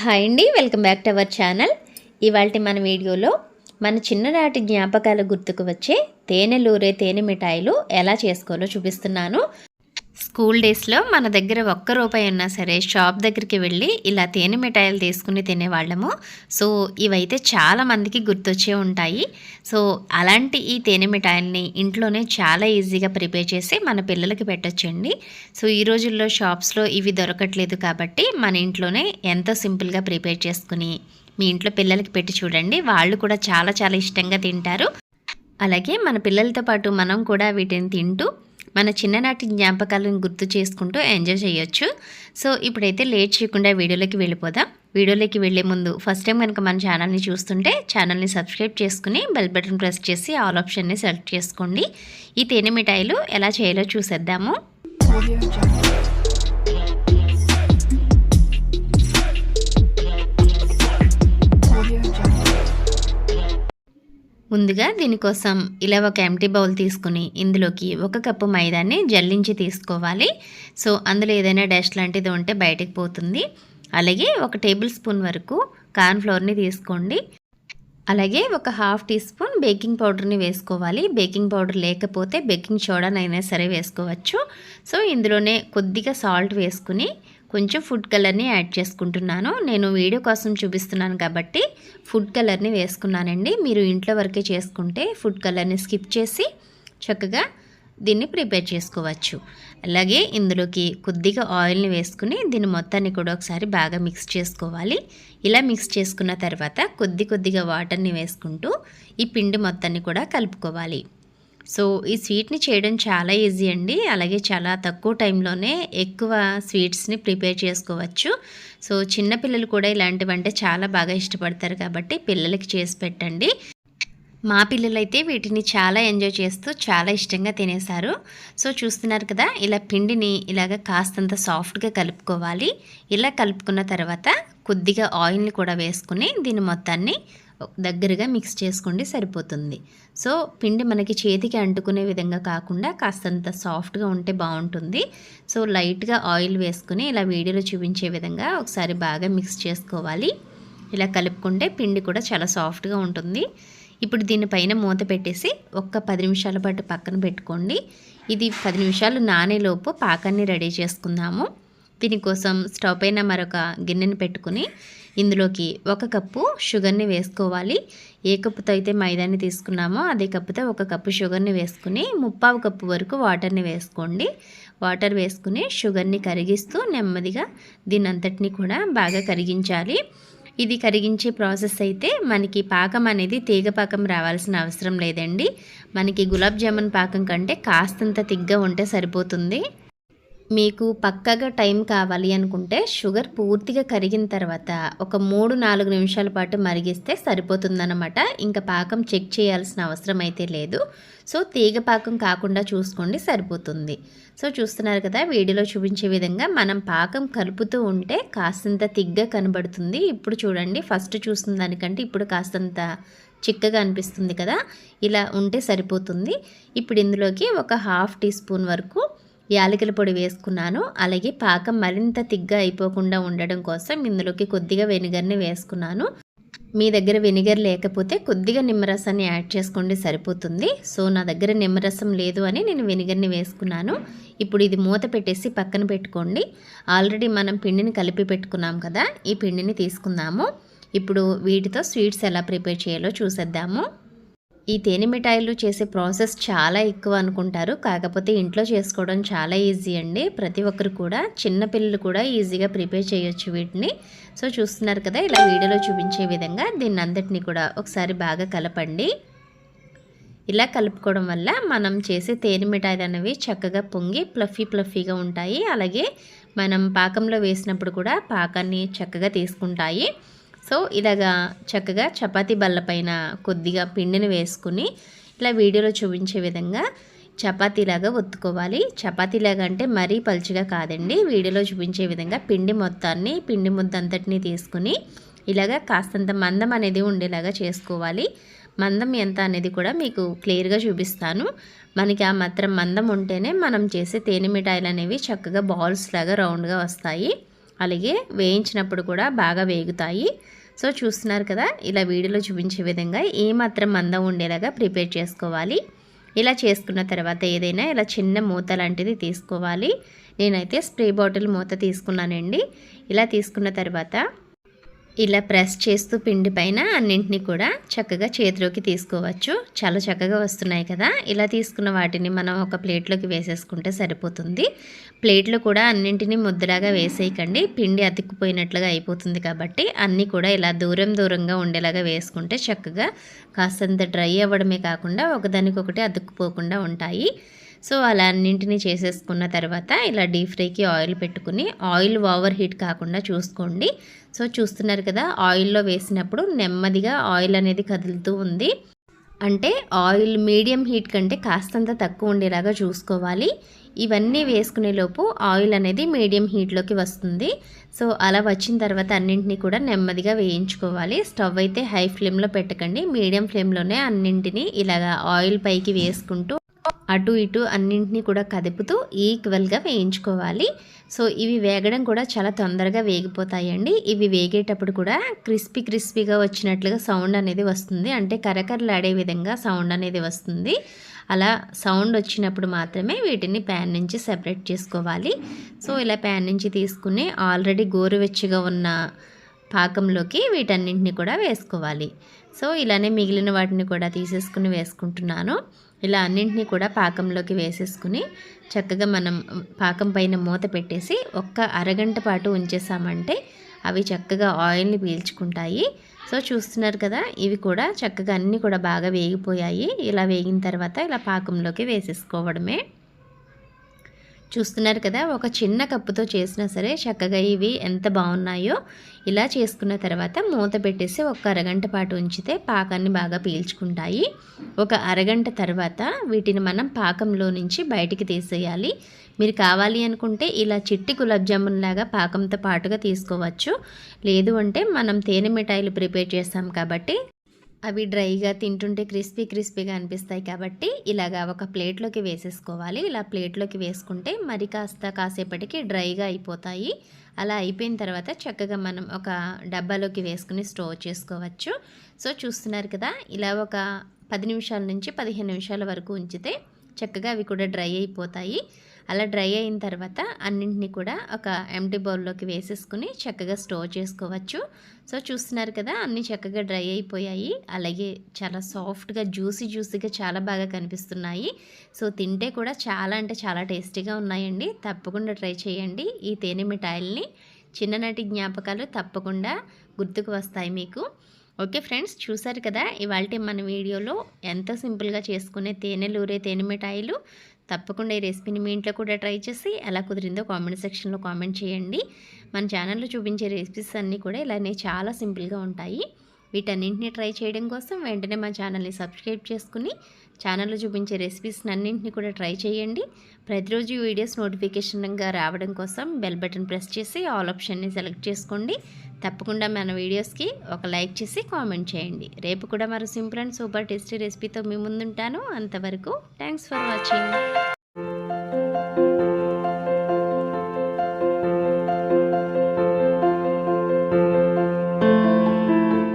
Hi అండి welcome back to our channel. ఇవాళ మన వీడియోలో మన చిన్ననాటి జ్ఞాపకాల గుర్తుకు వచ్చే తేనెలూరే తేనె మిఠాయిలు ఎలా చేసుకోవాలో చూపిస్తున్నాను. స్కూల్ డేస్లో మన దగ్గర ఒక్క రూపాయి ఉన్నా సరే షాప్ దగ్గరికి వెళ్ళి ఇలా తేనె మిఠాయిలు తీసుకుని తినేవాళ్ళము. సో ఇవైతే చాలా మందికి గుర్తొచ్చే ఉంటాయి. సో అలాంటి ఈ తేనె మిఠాయిల్ని ఇంట్లోనే చాలా ఈజీగా ప్రిపేర్ చేసి మన పిల్లలకి పెట్టొచ్చండి. సో ఈ రోజుల్లో షాప్స్లో ఇవి దొరకట్లేదు కాబట్టి మన ఇంట్లోనే ఎంతో సింపుల్గా ప్రిపేర్ చేసుకుని మీ ఇంట్లో పిల్లలకి పెట్టి చూడండి. వాళ్ళు కూడా చాలా చాలా ఇష్టంగా తింటారు. అలాగే మన పిల్లలతో పాటు మనం కూడా వీటిని తింటూ మన చిన్ననాటి జ్ఞాపకాలను గుర్తు చేసుకుంటూ ఎంజాయ్ చేయొచ్చు. సో ఇప్పుడైతే లేట్ చేయకుండా వీడియోలోకి వెళ్ళిపోదాం. వీడియోలోకి వెళ్ళే ముందు ఫస్ట్ టైం కనుక మన ఛానల్ని చూస్తుంటే ఛానల్ని సబ్స్క్రైబ్ చేసుకుని బెల్ బటన్ ప్రెస్ చేసి ఆల్ ఆప్షన్ని సెలెక్ట్ చేసుకోండి. ఈ తేనె మిఠాయిలు ఎలా చేయాలో చూసేద్దాము. ముందుగా దీనికోసం ఇలా ఒక ఎంటీ బౌల్ తీసుకుని ఇందులోకి ఒక కప్పు మైదాన్ని జల్లించి తీసుకోవాలి. సో అందులో ఏదైనా డస్ట్ లాంటిది ఉంటే బయటకు పోతుంది. అలాగే ఒక టేబుల్ స్పూన్ వరకు కార్న్ ఫ్లోర్ని తీసుకోండి. అలాగే ఒక హాఫ్ టీ స్పూన్ బేకింగ్ పౌడర్ని వేసుకోవాలి. బేకింగ్ పౌడర్ లేకపోతే బేకింగ్ సోడానైనా సరే వేసుకోవచ్చు. సో ఇందులోనే కొద్దిగా సాల్ట్ వేసుకుని కొంచెం ఫుడ్ కలర్ని యాడ్ చేసుకుంటున్నాను. నేను వీడియో కోసం చూపిస్తున్నాను కాబట్టి ఫుడ్ కలర్ని వేసుకున్నానండి. మీరు ఇంట్లో వరకే చేసుకుంటే ఫుడ్ కలర్ని స్కిప్ చేసి చక్కగా దీన్ని ప్రిపేర్ చేసుకోవచ్చు. అలాగే ఇందులోకి కొద్దిగా ఆయిల్ని వేసుకుని దీన్ని మొత్తాన్ని కూడా ఒకసారి బాగా మిక్స్ చేసుకోవాలి. ఇలా మిక్స్ చేసుకున్న తర్వాత కొద్ది కొద్దిగా వాటర్ని వేసుకుంటూ ఈ పిండి మొత్తాన్ని కూడా కలుపుకోవాలి. సో ఈ స్వీట్ని చేయడం చాలా ఈజీ అండి. అలాగే చాలా తక్కువ టైంలోనే ఎక్కువ స్వీట్స్ని ప్రిపేర్ చేసుకోవచ్చు. సో చిన్నపిల్లలు కూడా ఇలాంటివంటే చాలా బాగా ఇష్టపడతారు కాబట్టి పిల్లలకి చేసి పెట్టండి. మా పిల్లలైతే వీటిని చాలా ఎంజాయ్ చేస్తూ చాలా ఇష్టంగా తినేశారు. సో చూస్తున్నారు కదా ఇలా పిండిని ఇలాగ కాస్తంత సాఫ్ట్గా కలుపుకోవాలి. ఇలా కలుపుకున్న తర్వాత కొద్దిగా ఆయిల్ని కూడా వేసుకుని దీని మొత్తాన్ని దగ్గరగా మిక్స్ చేసుకోండి సరిపోతుంది. సో పిండి మనకి చేతికి అంటుకునే విధంగా కాకుండా కాస్తంత సాఫ్ట్గా ఉంటే బాగుంటుంది. సో లైట్గా ఆయిల్ వేసుకుని ఇలా వీడియోలో చూపించే విధంగా ఒకసారి బాగా మిక్స్ చేసుకోవాలి. ఇలా కలుపుకుంటే పిండి కూడా చాలా సాఫ్ట్గా ఉంటుంది. ఇప్పుడు దీనిపైన మూత పెట్టేసి ఒక్క పది నిమిషాల పాటు పక్కన పెట్టుకోండి. ఇది పది నిమిషాలు నానేలోపు పాకాన్ని రెడీ చేసుకుందాము. దీనికోసం స్టవ్ పైన మరొక గిన్నెని పెట్టుకుని ఇందులోకి ఒక కప్పు షుగర్ని వేసుకోవాలి. ఏ కప్పుతో అయితే మైదాన్ని తీసుకున్నామో అదే కప్పుతో ఒక కప్పు షుగర్ని వేసుకుని ముప్పావు కప్పు వరకు వాటర్ని వేసుకోండి. వాటర్ వేసుకుని షుగర్ని కరిగిస్తూ నెమ్మదిగా దీని అంతటిని కూడా బాగా కరిగించాలి. ఇది కరిగించే ప్రాసెస్ అయితే మనకి పాకం అనేది తీగ పాకం రావాల్సిన అవసరం లేదండి. మనకి గులాబ్ జామున్ పాకం కంటే కాస్తంత తిగ్గా ఉంటే సరిపోతుంది. మీకు పక్కగా టైం కావాలి అనుకుంటే షుగర్ పూర్తిగా కరిగిన తర్వాత ఒక మూడు నాలుగు నిమిషాల పాటు మరిగిస్తే సరిపోతుందన్నమాట. ఇంకా పాకం చెక్ చేయాల్సిన అవసరం అయితే లేదు. సో తీగ పాకం కాకుండా చూసుకోండి సరిపోతుంది. సో చూస్తున్నారు కదా వీడియోలో చూపించే విధంగా మనం పాకం కలుపుతూ ఉంటే కాస్తంత తిగ్గా కనబడుతుంది. ఇప్పుడు చూడండి ఫస్ట్ చూసిన దానికంటే ఇప్పుడు కాస్తంత చిక్కగా అనిపిస్తుంది కదా. ఇలా ఉంటే సరిపోతుంది. ఇప్పుడు ఇందులోకి ఒక హాఫ్ టీ స్పూన్ వరకు యాలకుల పొడి వేసుకున్నాను. అలాగే పాకం మరింత తిగ్గా అయిపోకుండా ఉండడం కోసం ఇందులోకి కొద్దిగా వెనిగర్ని వేసుకున్నాను. మీ దగ్గర వెనిగర్ లేకపోతే కొద్దిగా నిమ్మరసాన్ని యాడ్ చేసుకోండి సరిపోతుంది. సో నా దగ్గర నిమ్మరసం లేదు అని నేను వెనిగర్ని వేసుకున్నాను. ఇప్పుడు ఇది మూత పెట్టేసి పక్కన పెట్టుకోండి. ఆల్రెడీ మనం పిండిని కలిపి పెట్టుకున్నాం కదా ఈ పిండిని తీసుకుందాము. ఇప్పుడు వీటితో స్వీట్స్ ఎలా ప్రిపేర్ చేయాలో చూసేద్దాము. ఈ తేనె మిఠాయిలు చేసే ప్రాసెస్ చాలా ఎక్కువ అనుకుంటారు. కాకపోతే ఇంట్లో చేసుకోవడం చాలా ఈజీ అండి. ప్రతి ఒక్కరు కూడా చిన్నపిల్లలు కూడా ఈజీగా ప్రిపేర్ చేయొచ్చు వీటిని. సో చూస్తున్నారు కదా ఇలా వీడియోలో చూపించే విధంగా దీన్ని అంతటిని కూడా ఒకసారి బాగా కలపండి. ఇలా కలుపుకోవడం వల్ల మనం చేసే తేనె మిఠాయిలు అనేవి చక్కగా పొంగి ప్లఫీ ప్లఫీగా ఉంటాయి. అలాగే మనం పాకంలో వేసినప్పుడు కూడా పాకాన్ని చక్కగా తీసుకుంటాయి. సో ఇలాగా చక్కగా చపాతీ బల్ల పైన కొద్దిగా పిండిని వేసుకుని ఇలా వీడియోలో చూపించే విధంగా చపాతీలాగా ఒత్తుకోవాలి. చపాతీలాగా అంటే మరీ పలుచగా కాదండి. వీడియోలో చూపించే విధంగా పిండి మొత్తాన్ని పిండి ముద్ద అంతటినీ తీసుకుని ఇలాగా కాస్తంత మందం అనేది ఉండేలాగా చేసుకోవాలి. మందం ఎంత అనేది కూడా మీకు క్లియర్గా చూపిస్తాను. మనకి ఆ మాత్రం మందం ఉంటేనే మనం చేసే తేనె మిఠాయిలు అనేవి చక్కగా బాల్స్ లాగా రౌండ్గా వస్తాయి. అలాగే వేయించినప్పుడు కూడా బాగా వేగుతాయి. సో చూస్తున్నారు కదా ఇలా వీడియోలో చూపించే విధంగా ఏమాత్రం మందం ఉండేలాగా ప్రిపేర్ చేసుకోవాలి. ఇలా చేసుకున్న తర్వాత ఏదైనా ఇలా చిన్న మూత లాంటిది తీసుకోవాలి. నేనైతే స్ప్రే బాటిల్ మూత తీసుకున్నానండి. ఇలా తీసుకున్న తర్వాత ఇలా ప్రెస్ చేస్తూ పిండి పైన అన్నింటినీ కూడా చక్కగా చేతిలోకి తీసుకోవచ్చు. చాలా చక్కగా వస్తున్నాయి కదా. ఇలా తీసుకున్న వాటిని మనం ఒక ప్లేట్లోకి వేసేసుకుంటే సరిపోతుంది. ప్లేట్లో కూడా అన్నింటినీ ముద్దలాగా వేసేయకండి. పిండి అతుక్కుపోయినట్లుగా అయిపోతుంది కాబట్టి అన్నీ కూడా ఇలా దూరం దూరంగా ఉండేలాగా వేసుకుంటే చక్కగా కాస్తంత డ్రై అవ్వడమే కాకుండా ఒకదానికొకటి అతుక్కుపోకుండా ఉంటాయి. సో అలా అన్నింటినీ చేసేసుకున్న తర్వాత ఇలా డీప్ ఫ్రైకి ఆయిల్ పెట్టుకుని ఆయిల్ ఓవర్ హీట్ కాకుండా చూసుకోండి. సో చూస్తున్నారు కదా ఆయిల్లో వేసినప్పుడు నెమ్మదిగా ఆయిల్ అనేది కదులుతూ ఉంది. అంటే ఆయిల్ మీడియం హీట్ కంటే కాస్తంత తక్కువ ఉండేలాగా చూసుకోవాలి. ఇవన్నీ వేసుకునే లోపు ఆయిల్ అనేది మీడియం హీట్లోకి వస్తుంది. సో అలా వచ్చిన తర్వాత అన్నింటినీ కూడా నెమ్మదిగా వేయించుకోవాలి. స్టవ్ అయితే హై ఫ్లేమ్లో పెట్టకండి. మీడియం ఫ్లేమ్లోనే అన్నింటినీ ఇలాగా ఆయిల్ పైకి వేసుకుంటూ అటు ఇటు అన్నింటినీ కూడా కదుపుతూ ఈక్వల్గా వేయించుకోవాలి. సో ఇవి వేగడం కూడా చాలా తొందరగా వేగిపోతాయండి. ఇవి వేగేటప్పుడు కూడా క్రిస్పీ క్రిస్పీగా వచ్చినట్లుగా సౌండ్ అనేది వస్తుంది. అంటే కరకరలాడే విధంగా సౌండ్ అనేది వస్తుంది. అలా సౌండ్ వచ్చినప్పుడు మాత్రమే వీటిని ప్యాన్ నుంచి సెపరేట్ చేసుకోవాలి. సో ఇలా ప్యాన్ నుంచి తీసుకుని ఆల్రెడీ గోరువెచ్చగా ఉన్న పాకంలోకి వీటన్నింటిని కూడా వేసుకోవాలి. సో ఇలానే మిగిలిన వాటిని కూడా తీసేసుకుని వేసుకుంటున్నాను. ఇలా అన్నింటినీ కూడా పాకంలోకి వేసేసుకుని చక్కగా మనం పాకం పైన మూత పెట్టేసి ఒక్క అరగంట పాటు ఉంచేసామంటే అవి చక్కగా ఆయిల్ని పీల్చుకుంటాయి. సో చూస్తున్నారు కదా ఇవి కూడా చక్కగా అన్నీ కూడా బాగా వేగిపోయాయి. ఇలా వేగిన తర్వాత ఇలా పాకంలోకి వేసేసుకోవడమే. చూస్తున్నారు కదా ఒక చిన్న కప్పుతో చేసినా సరే చక్కగా ఇవి ఎంత బాగున్నాయో ఇలా చేసుకున్న తర్వాత మూత పెట్టేసి ఒక అరగంట పాటు ఉంచితే పాకాన్ని బాగా పీల్చుకుంటాయి. ఒక అరగంట తర్వాత వీటిని మనం పాకంలో నుంచి బయటికి తీసేయాలి. మీరు కావాలి అనుకుంటే ఇలా చిట్టి గులాబ్ జామున్ లాగా పాకంతో పాటుగా తీసుకోవచ్చు. లేదు అంటే మనం తేనె మిఠాయిలు ప్రిపేర్ చేస్తాం కాబట్టి అవి డ్రైగా తింటుంటే క్రిస్పీ క్రిస్పీగా అనిపిస్తాయి కాబట్టి ఇలాగా ఒక ప్లేట్లోకి వేసేసుకోవాలి. ఇలా ప్లేట్లోకి వేసుకుంటే మరి కాస్త కాసేపటికి డ్రైగా అయిపోతాయి. అలా అయిపోయిన తర్వాత చక్కగా మనం ఒక డబ్బాలోకి వేసుకుని స్టోర్ చేసుకోవచ్చు. సో చూస్తున్నారు కదా ఇలా ఒక పది నిమిషాల నుంచి పదిహేను నిమిషాల వరకు ఉంచితే చక్కగా అవి కూడా డ్రై అయిపోతాయి. అలా డ్రై అయిన తర్వాత అన్నింటినీ కూడా ఒక ఎంటీ బౌల్లోకి వేసేసుకుని చక్కగా స్టోర్ చేసుకోవచ్చు. సో చూస్తున్నారు కదా అన్నీ చక్కగా డ్రై అయిపోయాయి. అలాగే చాలా సాఫ్ట్గా జ్యూసీ జ్యూసీగా చాలా బాగా కనిపిస్తున్నాయి. సో తింటే కూడా చాలా అంటే చాలా టేస్టీగా ఉన్నాయండి. తప్పకుండా ట్రై చేయండి ఈ తేనె మిఠాయిల్ని. చిన్ననాటి జ్ఞాపకాలు తప్పకుండా గుర్తుకు వస్తాయి మీకు. ఓకే ఫ్రెండ్స్ చూసారు కదా ఇవాళ మన వీడియోలో ఎంతో సింపుల్గా చేసుకునే తేనెలూరే తేనె మిఠాయిలు. తప్పకుండా ఈ రెసిపీని మీ ఇంట్లో కూడా ట్రై చేసి ఎలా కుదిరిందో కామెంట్ సెక్షన్లో కామెంట్ చేయండి. మన ఛానల్లో చూపించే రెసిపీస్ అన్నీ కూడా ఇలానే చాలా సింపుల్గా ఉంటాయి. వీటన్నింటినీ ట్రై చేయడం కోసం వెంటనే మా ఛానల్ని సబ్స్క్రైబ్ చేసుకుని ఛానల్లో చూపించే రెసిపీస్ అన్నింటినీ కూడా ట్రై చేయండి. ప్రతిరోజు వీడియోస్ నోటిఫికేషన్గా రావడం కోసం బెల్ బటన్ ప్రెస్ చేసి ఆల్ ఆప్షన్ని సెలెక్ట్ చేసుకోండి. తప్పకుండా మన వీడియోస్కి ఒక లైక్ చేసి కామెంట్ చేయండి. రేపు కూడా మరో సింపుల్ అండ్ సూపర్ టేస్టీ రెసిపీతో మీ ముందుంటాను. అంతవరకు థ్యాంక్స్ ఫర్ వాచింగ్